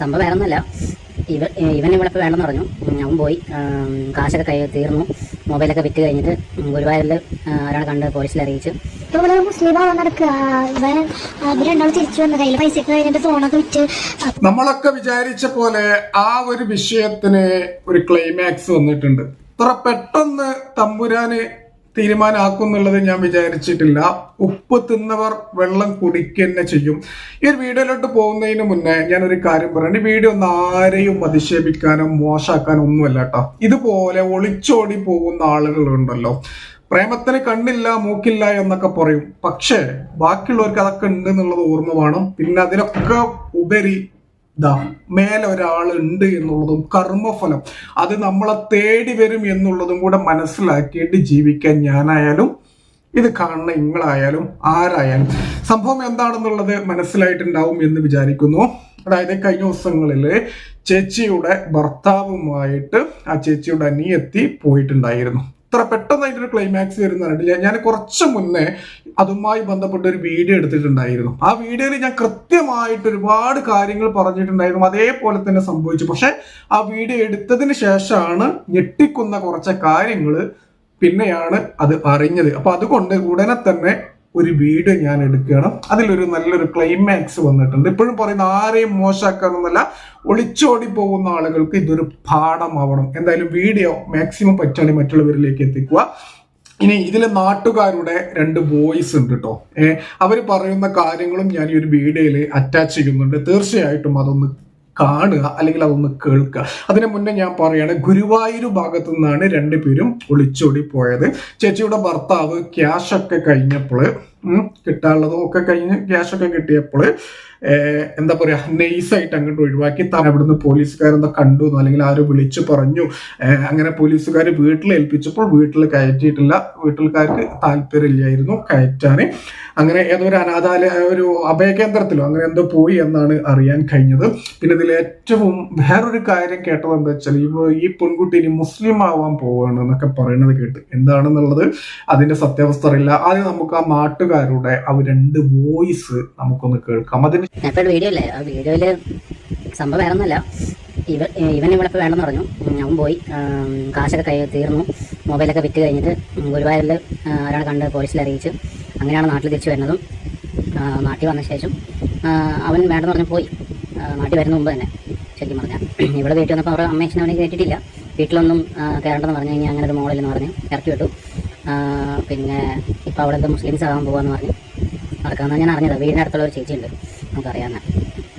സംഭവം വേറെ ഒന്നുമല്ല ഇവ ഇവൻ ഇവിടെ ഇപ്പോൾ വേണ്ടെന്ന് പറഞ്ഞു. ഞാൻ അവൻ പോയി. കാശൊക്കെ കൈ തീർന്നു. മൊബൈലൊക്കെ വിറ്റ് കഴിഞ്ഞിട്ട് ഗുരുവായൂരിൽ ഒരാളെ കണ്ട് പോലീസിൽ അറിയിച്ചു. നടക്കുക തിരിച്ചു വന്ന കയ്യിൽ പൈസ കഴിഞ്ഞിട്ട് ഫോണൊക്കെ വിറ്റ്. നമ്മളൊക്കെ വിചാരിച്ച പോലെ ആ ഒരു വിഷയത്തിന് ഒരു ക്ലൈമാക്സ് വന്നിട്ടുണ്ട്. ഇത്ര പെട്ടെന്ന് തമ്പുരാന് തീരുമാനമാക്കുന്നുള്ളത് ഞാൻ വിചാരിച്ചിട്ടില്ല. ഉപ്പ് തിന്നവർ വെള്ളം കുടിക്കുക ചെയ്യും. ഈ ഒരു വീഡിയോയിലോട്ട് പോകുന്നതിന് മുന്നേ ഞാൻ ഒരു കാര്യം പറയാം. ഈ വീഡിയോ ഒന്നും ആരെയും അധിക്ഷേപിക്കാനോ മോശമാക്കാനോ ഒന്നുമല്ല കേട്ടോ. ഇതുപോലെ ഒളിച്ചോടി പോകുന്ന ആളുകളുണ്ടല്ലോ. പ്രേമത്തിന് കണ്ണില്ല മൂക്കില്ല എന്നൊക്കെ പറയും. പക്ഷേ ബാക്കിയുള്ളവർക്ക് അതൊക്കെ ഉണ്ട് എന്നുള്ളത് ഓർമ്മ വേണം. പിന്നെ അതിനൊക്കെ ഉപരി ദാ മേലെ ഒരാളുണ്ട് എന്നുള്ളതും കർമ്മഫലം. അത് നമ്മളെ തേടി വരും എന്നുള്ളതും കൂടെ മനസ്സിലാക്കിയിട്ട് ജീവിക്കാൻ ഞാനായാലും ഇത് കാണുന്ന നിങ്ങളായാലും ആരായാലും. സംഭവം എന്താണെന്നുള്ളത് മനസ്സിലായിട്ടുണ്ടാവും എന്ന് വിചാരിക്കുന്നു. അതായത് കഴിഞ്ഞ ദിവസങ്ങളിൽ ചേച്ചിയുടെ ഭർത്താവുമായിട്ട് ആ ചേച്ചിയുടെ അനിയത്തി പോയിട്ടുണ്ടായിരുന്നു. ഇത്ര പെട്ടെന്ന് അതിന്റെ ഒരു ക്ലൈമാക്സ് വരുന്നതായിട്ടില്ല ഞാൻ കുറച്ച് മുന്നേ അതുമായി ബന്ധപ്പെട്ട ഒരു വീഡിയോ എടുത്തിട്ടുണ്ടായിരുന്നു. ആ വീഡിയോയിൽ ഞാൻ കൃത്യമായിട്ട് ഒരുപാട് കാര്യങ്ങൾ പറഞ്ഞിട്ടുണ്ടായിരുന്നു. അതേപോലെ തന്നെ സംഭവിച്ചു. പക്ഷെ ആ വീഡിയോ എടുത്തതിന് ശേഷമാണ് ഞെട്ടിക്കുന്ന കുറച്ച് കാര്യങ്ങൾ പിന്നെയാണ് അത് അറിഞ്ഞത്. അപ്പൊ അതുകൊണ്ട് ഉടനെ തന്നെ ഒരു വീഡിയോ ഞാൻ എടുക്കണം അതിലൊരു നല്ലൊരു ക്ലൈമാക്സ് വന്നിട്ടുണ്ട്. ഇപ്പോഴും പറയുന്ന ആരെയും മോശമാക്കാനൊന്നല്ല ഒളിച്ചോടി പോകുന്ന ആളുകൾക്ക് ഇതൊരു പാഠമാവണം. എന്തായാലും വീഡിയോ മാക്സിമം പറ്റുകയാണെങ്കിൽ മറ്റുള്ളവരിലേക്ക് എത്തിക്കുക. ഇനി ഇതിൽ നാട്ടുകാരുടെ രണ്ട് വോയിസ് ഉണ്ട് കേട്ടോ ഏഹ് അവർ പറയുന്ന കാര്യങ്ങളും ഞാൻ ഈ ഒരു വീഡിയോയിൽ അറ്റാച്ച് ചെയ്യുന്നുണ്ട്. തീർച്ചയായിട്ടും അതൊന്ന് കാണുക അല്ലെങ്കിൽ അതൊന്ന് കേൾക്കുക. അതിനു മുന്നേ ഞാൻ പറയുകയാണ് ഗുരുവായൂർ ഭാഗത്തു നിന്നാണ് രണ്ടുപേരും ഒളിച്ചോടി പോയത് ചേച്ചിയുടെ ഭർത്താവ് ക്യാഷ് ഒക്കെ കഴിഞ്ഞപ്പോൾ കിട്ടാനുള്ളതും ഒക്കെ കഴിഞ്ഞ് ക്യാഷ് ഒക്കെ കിട്ടിയപ്പോൾ എന്താ പറയാ നൈസായിട്ട് അങ്ങോട്ട് ഒഴിവാക്കി താൻ അവിടുന്ന് പോലീസുകാരെന്തോ കണ്ടു അല്ലെങ്കിൽ ആരും വിളിച്ചു പറഞ്ഞു. അങ്ങനെ പോലീസുകാർ വീട്ടിൽ ഏൽപ്പിച്ചപ്പോൾ വീട്ടിൽ കയറ്റിയിട്ടില്ല. വീട്ടിൽക്കാർക്ക് താല്പര്യമില്ലായിരുന്നു കയറ്റാൻ അങ്ങനെ ഏതോ ഒരു അനാഥാലയ ഒരു അഭയകേന്ദ്രത്തിലോ അങ്ങനെ എന്തോ പോയി എന്നാണ് അറിയാൻ കഴിഞ്ഞത്. പിന്നെ ഇതിൽ ഏറ്റവും വേറൊരു കാര്യം കേട്ടത് എന്താ വെച്ചാൽ ഈ പെൺകുട്ടി ഇനി മുസ്ലിം ആവാൻ പോവുകയാണ് എന്നൊക്കെ പറയുന്നത് കേട്ട്. എന്താണെന്നുള്ളത് അതിന്റെ സത്യാവസ്ഥ അറിയില്ല. ആദ്യം നമുക്ക് ആ നാട്ടുകാരുടെ ആ രണ്ട് വോയിസ് നമുക്കൊന്ന് കേൾക്കാം. അതിന് ഞാൻ വീഡിയോ അല്ലേ ആ വീഡിയോയിൽ സംഭവം വേറെ ഒന്നുമല്ല ഇവ ഇവൻ ഇവിടെ വേണ്ടെന്ന് പറഞ്ഞു. അവൻ പോയി. കാശൊക്കെ കൈ തീർന്നു. മൊബൈലൊക്കെ വിറ്റ് കഴിഞ്ഞിട്ട് ഗുരുവായൂരിൽ ഒരാളെ കണ്ട് പോലീസിൽ അറിയിച്ച് അങ്ങനെയാണ് നാട്ടിൽ തിരിച്ചു വരുന്നതും. നാട്ടിൽ വന്ന ശേഷം അവൻ വേണ്ടെന്ന് പറഞ്ഞു പോയി. നാട്ടിൽ വരുന്ന മുമ്പ് തന്നെ ശരിക്കും പറഞ്ഞാൽ ഇവിടെ വീട്ടിൽ വന്നപ്പോൾ അവരുടെ അമ്മയച്ഛനെ അവനെ കയറ്റിയിട്ടില്ല വീട്ടിലൊന്നും കയറേണ്ടെന്ന് പറഞ്ഞു കഴിഞ്ഞാൽ അങ്ങനെ ഒരു മോളിലെന്ന് പറഞ്ഞ് ഇറക്കി വിട്ടു. പിന്നെ ഇപ്പോൾ അവിടെ മുസ്ലിംസ് ആകാൻ പോകാമെന്ന് പറഞ്ഞ് നടക്കാമെന്നാണ് ഞാൻ അറിഞ്ഞത്. വീടിനടുത്തുള്ള ഒരു ചേച്ചിയുണ്ട്. നമുക്കറിയാവുന്ന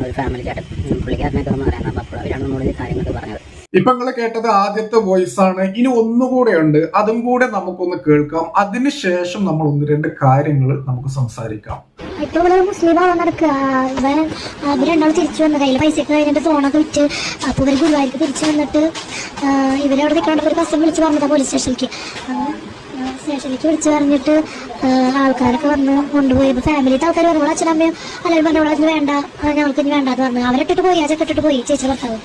ഒരു ഫാമിലി ചാട്ട് പുള്ളിക്കാരനൊക്കെ നമ്മൾ അറിയാവുന്ന അപ്പോൾ അവരാണ് നമ്മളോട് ഈ കാര്യങ്ങളൊക്കെ പറഞ്ഞത്. ഇപ്പൊ നിങ്ങൾ കേട്ടത് ആദ്യത്തെ വോയിസ് ആണ്. ഇനി ഒന്നുകൂടെ ഉണ്ട്. അതും കൂടെ നമുക്കൊന്ന് കേൾക്കാം. അതിനുശേഷം നമ്മൾ ഒന്ന് രണ്ട് കാര്യങ്ങൾ നമുക്ക് സംസാരിക്കാം. ഇപ്പൊ ഇവിടെ മുസ്ലിം ആവാൻ നടക്കുക. ഇവർ തിരിച്ചു വന്ന കയ്യിൽ പൈസ കഴിഞ്ഞിട്ട് ഫോണൊക്കെ വിറ്റ് അപ്പൊ ഇവർ ഗുരുവായൂർക്ക് തിരിച്ചു വന്നിട്ട് ഇവരവിടെ നിൽക്കാണ്ട് ഒരു കസ്റ്റം വിളിച്ച് പറഞ്ഞതാ പോലീസ് സ്റ്റേഷനിലേക്ക് സ്റ്റേഷനിലേക്ക് വിളിച്ചു പറഞ്ഞിട്ട് ആൾക്കാരൊക്കെ വന്ന് കൊണ്ടുപോയി. ഇപ്പൊ ഫാമിലിത്തെ ആൾക്കാർ പറഞ്ഞു അച്ഛനമ്മയും അല്ലെങ്കിൽ പറഞ്ഞു ഇവിടെ വേണ്ട ഞങ്ങൾക്ക് ഇനി വേണ്ട എന്ന് പറഞ്ഞു അവരിട്ടിട്ട് പോയി. അച്ഛൻ ഇട്ടിട്ട് പോയി. ചേച്ചി ഭർത്താവ്.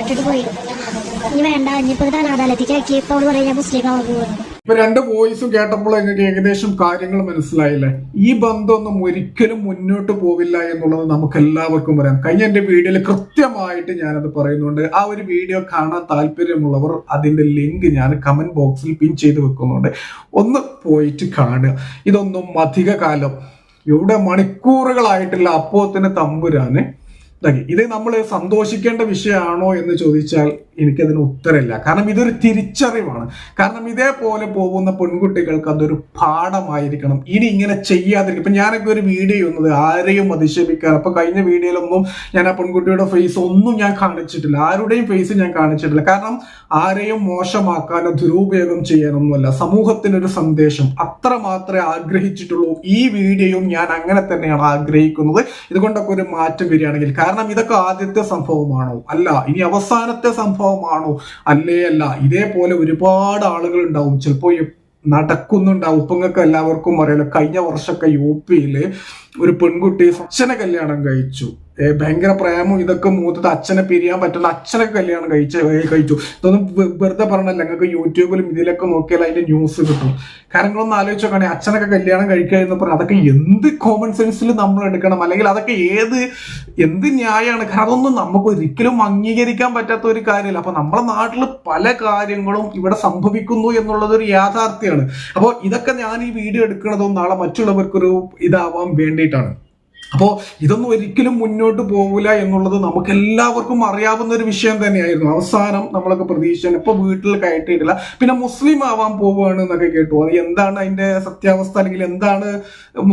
ഇട്ടിട്ട് പോയി. ഇനി വേണ്ട. ഇനിയിപ്പോൾ ഇത് അനാഥാലയത്തേക്ക് ആക്കി. ഇപ്പോൾ അവൾ പറയും ഞാൻ മുസ്ലിം പോകുന്നു ഇപ്പൊ രണ്ട് വോയിസും കേട്ടപ്പോൾ എനിക്ക് ഏകദേശം കാര്യങ്ങൾ മനസ്സിലായില്ലേ? ഈ ബന്ധമൊന്നും ഒരിക്കലും മുന്നോട്ട് പോവില്ല എന്നുള്ളത് നമുക്ക് എല്ലാവർക്കും പറയാം. കഴിഞ്ഞ എന്റെ വീഡിയോയിൽ കൃത്യമായിട്ട് ഞാനത് പറയുന്നുണ്ട്. ആ ഒരു വീഡിയോ കാണാൻ താല്പര്യമുള്ളവർ അതിന്റെ ലിങ്ക് ഞാൻ കമന്റ് ബോക്സിൽ പിൻ ചെയ്ത് വെക്കുന്നുണ്ട്. ഒന്ന് പോയിട്ട് കാണുക. ഇതൊന്നും അധിക കാലം ഇവിടെ മണിക്കൂറുകളായിട്ടുള്ള അപ്പോത്തിന് തമ്പുരാന്. ഇത് നമ്മൾ സന്തോഷിക്കേണ്ട വിഷയമാണോ എന്ന് ചോദിച്ചാൽ എനിക്കതിന് ഉത്തരമില്ല. കാരണം ഇതൊരു തിരിച്ചറിവാണ്. കാരണം ഇതേപോലെ പോകുന്ന പെൺകുട്ടികൾക്ക് അതൊരു പാഠമായിരിക്കണം. ഇനി ഇങ്ങനെ ചെയ്യാതിരിക്കും. ഇപ്പം ഞാനൊക്കെ ഒരു വീഡിയോ ചെയ്യുന്നത് ആരെയും അധിക്ഷേപിക്കാൻ. അപ്പം കഴിഞ്ഞ വീഡിയോയിലൊന്നും ഞാൻ ആ പെൺകുട്ടിയുടെ ഫേസ് ഒന്നും ഞാൻ കാണിച്ചിട്ടില്ല. ആരുടെയും ഫേസ് ഞാൻ കാണിച്ചിട്ടില്ല. കാരണം ആരെയും മോശമാക്കാനോ ദുരുപയോഗം ചെയ്യാനൊന്നുമല്ല. സമൂഹത്തിനൊരു സന്ദേശം. അത്ര മാത്രമേ ആഗ്രഹിച്ചിട്ടുള്ളൂ. ഈ വീഡിയോയും ഞാൻ അങ്ങനെ തന്നെയാണ് ആഗ്രഹിക്കുന്നത്. ഇതുകൊണ്ടൊക്കെ ഒരു മാറ്റം വരികയാണെങ്കിൽ. കാരണം ഇതൊക്കെ ആദ്യത്തെ സംഭവമാണോ? അല്ല. ഇനി അവസാനത്തെ സംഭവമാണോ അല്ലേ അല്ല. ഇതേപോലെ ഒരുപാട് ആളുകൾ ഉണ്ടാവും ചിലപ്പോൾ നടക്കുന്നുണ്ടാവും. ഇപ്പൊങ്ങൾക്ക് എല്ലാവർക്കും അറിയാലോ കഴിഞ്ഞ വർഷമൊക്കെ യു പിയിൽ ഒരു പെൺകുട്ടി അച്ഛനെ കല്യാണം കഴിച്ചു. ഭയങ്കര പ്രേമം ഇതൊക്കെ മൂത്തത് അച്ഛനെ പിരിയാൻ പറ്റുന്ന അച്ഛനെ കല്യാണം കഴിച്ച കഴിച്ചു. ഇതൊന്നും വെറുതെ പറഞ്ഞല്ല. നിങ്ങൾക്ക് യൂട്യൂബിലും ഇതിലൊക്കെ നോക്കിയാൽ അതിന്റെ ന്യൂസ് കിട്ടും. കാരണം നിങ്ങളൊന്ന് ആലോചിച്ച് നോക്കണേ. അച്ഛനൊക്കെ കല്യാണം കഴിക്കുക എന്ന് പറഞ്ഞാൽ അതൊക്കെ എന്ത് കോമൺ സെൻസിൽ നമ്മൾ എടുക്കണം? അല്ലെങ്കിൽ അതൊക്കെ ഏത് എന്ത് ന്യായമാണ് കാരണം അതൊന്നും നമുക്ക് ഒരിക്കലും അംഗീകരിക്കാൻ പറ്റാത്ത ഒരു കാര്യമില്ല. അപ്പൊ നമ്മുടെ നാട്ടിൽ പല കാര്യങ്ങളും ഇവിടെ സംഭവിക്കുന്നു എന്നുള്ളത് ഒരു യാഥാർത്ഥ്യമാണ്. അപ്പോൾ ഇതൊക്കെ ഞാൻ ഈ വീഡിയോ എടുക്കുന്നതും നാളെ മറ്റുള്ളവർക്കൊരു ഇതാവാൻ വേണ്ടിയിട്ടാണ്. അപ്പോൾ ഇതൊന്നും ഒരിക്കലും മുന്നോട്ട് പോകില്ല എന്നുള്ളത് നമുക്ക് എല്ലാവർക്കും അറിയാവുന്ന ഒരു വിഷയം തന്നെയായിരുന്നു. അവസാനം നമ്മളൊക്കെ പ്രതീക്ഷിച്ചു ഇപ്പോൾ വീട്ടിൽ കയറ്റിയിട്ടില്ല. പിന്നെ മുസ്ലിം ആവാൻ പോവുകയാണ് എന്നൊക്കെ കേട്ടു. അത് എന്താണ് അതിന്റെ സത്യാവസ്ഥ? അല്ലെങ്കിൽ എന്താണ്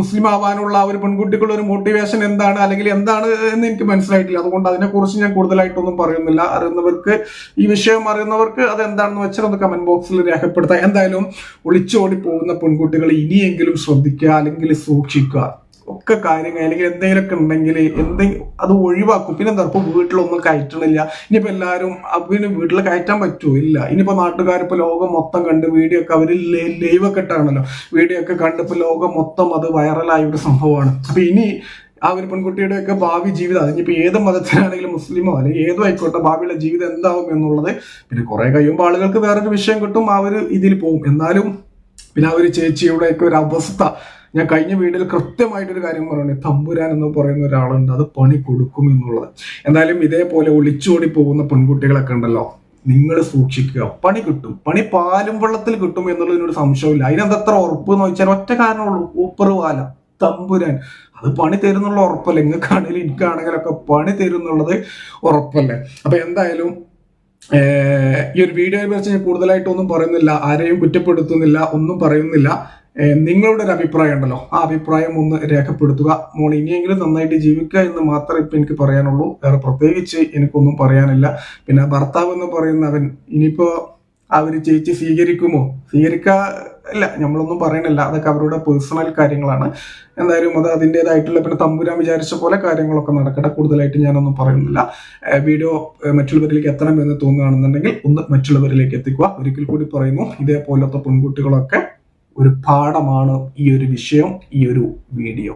മുസ്ലിം ആവാനുള്ള ഒരു പെൺകുട്ടിക്കുള്ള ഒരു മോട്ടിവേഷൻ എന്താണ്? അല്ലെങ്കിൽ എന്താണ് എന്ന് എനിക്ക് മനസ്സിലായിട്ടില്ല. അതുകൊണ്ട് അതിനെക്കുറിച്ച് ഞാൻ കൂടുതലായിട്ടൊന്നും പറയുന്നില്ല. അറിയുന്നവർക്ക് ഈ വിഷയം അറിയുന്നവർക്ക് അത് എന്താണെന്ന് വെച്ചാൽ ഒന്ന് കമന്റ് ബോക്സിൽ രേഖപ്പെടുത്താം. എന്തായാലും ഒളിച്ചോടി പോകുന്ന പെൺകുട്ടികൾ ഇനിയെങ്കിലും ശ്രദ്ധിക്കുക അല്ലെങ്കിൽ സൂക്ഷിക്കുക. ഒക്കെ കാര്യങ്ങൾ അല്ലെങ്കിൽ എന്തെങ്കിലുമൊക്കെ ഉണ്ടെങ്കിൽ എന്തെങ്കിലും അത് ഒഴിവാക്കും. പിന്നെ എന്താ ഇപ്പൊ വീട്ടിലൊന്നും കയറ്റണില്ല. ഇനിയിപ്പോ എല്ലാവരും പിന്നെ വീട്ടിൽ കയറ്റാൻ പറ്റുമോ ഇല്ല. ഇനിയിപ്പോ നാട്ടുകാർ ഇപ്പൊ ലോകം മൊത്തം കണ്ട് വീഡിയോ ഒക്കെ അവർ ലൈവ് ഒക്കെ ഇട്ടാണല്ലോ. വീഡിയോ ഒക്കെ കണ്ട് ഇപ്പൊ ലോകം മൊത്തം അത് വൈറലായ ഒരു സംഭവമാണ്. അപ്പൊ ഇനി ആ ഒരു പെൺകുട്ടിയുടെ ഒക്കെ ഭാവി ജീവിതം അതിനിപ്പോ ഏത് മതത്തിലാണെങ്കിലും മുസ്ലിമോ അല്ലെങ്കിൽ ഏതോ ആയിക്കോട്ടെ ഭാവിയുടെ ജീവിതം എന്താവും എന്നുള്ളത് പിന്നെ കുറെ കഴിയുമ്പോൾ ആളുകൾക്ക് വേറൊരു വിഷയം കിട്ടും ആ ഒരു ഇതിൽ പോകും എന്നാലും പിന്നെ ആ ഒരു ചേച്ചിയുടെ ഒക്കെ ഒരു അവസ്ഥ ഞാൻ കഴിഞ്ഞ വീഡിയോയിൽ കൃത്യമായിട്ടൊരു കാര്യം പറയുന്നത് തമ്പുരാൻ എന്ന് പറയുന്ന ഒരാളുണ്ട്. അത് പണി കൊടുക്കും എന്നുള്ളത്. എന്തായാലും ഇതേപോലെ ഒളിച്ചോടി പോകുന്ന പെൺകുട്ടികളൊക്കെ ഉണ്ടല്ലോ. നിങ്ങൾ സൂക്ഷിക്കുക. പണി കിട്ടും. പണി പാലും വെള്ളത്തിൽ കിട്ടും എന്നുള്ളതിനൊരു സംശയമില്ല അതിനെന്തത്ര ഉറപ്പ് എന്ന് വെച്ചാൽ ഒറ്റ കാരണമുള്ളൂ. ഊപ്പർ പാല തമ്പുരാൻ. അത് പണി തരുന്നുള്ള ഉറപ്പല്ലേ? നിങ്ങൾക്കാണെങ്കിലും എനിക്കാണെങ്കിലൊക്കെ പണി തരുന്നുള്ളത് ഉറപ്പല്ലേ? അപ്പൊ എന്തായാലും ഈ ഒരു വീഡിയോയെ കുറിച്ച് ഞാൻ കൂടുതലായിട്ടൊന്നും പറയുന്നില്ല. ആരെയും കുറ്റപ്പെടുത്തുന്നില്ല. ഒന്നും പറയുന്നില്ല. നിങ്ങളുടെ ഒരു അഭിപ്രായം ഉണ്ടല്ലോ. ആ അഭിപ്രായം ഒന്ന് രേഖപ്പെടുത്തുക. മോൾ ഇനിയെങ്കിലും നന്നായിട്ട് ജീവിക്കുക എന്ന് മാത്രമേ ഇപ്പം എനിക്ക് പറയാനുള്ളൂ. വേറെ പ്രത്യേകിച്ച് എനിക്കൊന്നും പറയാനില്ല. പിന്നെ ഭർത്താവ് എന്ന് പറയുന്നവൻ ഇനിയിപ്പോൾ അവർ ചേച്ചി സ്വീകരിക്കുമോ? സ്വീകരിക്കാ ഇല്ല നമ്മളൊന്നും പറയണില്ല. അതൊക്കെ അവരുടെ പേഴ്സണൽ കാര്യങ്ങളാണ്. എന്തായാലും അത് അതിന്റെതായിട്ടുള്ള പിന്നെ തമ്പുരാൻ വിചാരിച്ച പോലെ കാര്യങ്ങളൊക്കെ നടക്കട്ടെ. കൂടുതലായിട്ട് ഞാനൊന്നും പറയുന്നില്ല. വീഡിയോ മറ്റുള്ളവരിലേക്ക് എത്തണം എന്ന് തോന്നുകയാണെന്നുണ്ടെങ്കിൽ ഒന്ന് മറ്റുള്ളവരിലേക്ക് എത്തിക്കുക. ഒരിക്കൽ കൂടി പറയുന്നു ഇതേപോലത്തെ പെൺകുട്ടികളൊക്കെ ഒരു പാഠമാണ് ഈ ഒരു വിഷയം ഈ ഒരു വീഡിയോ.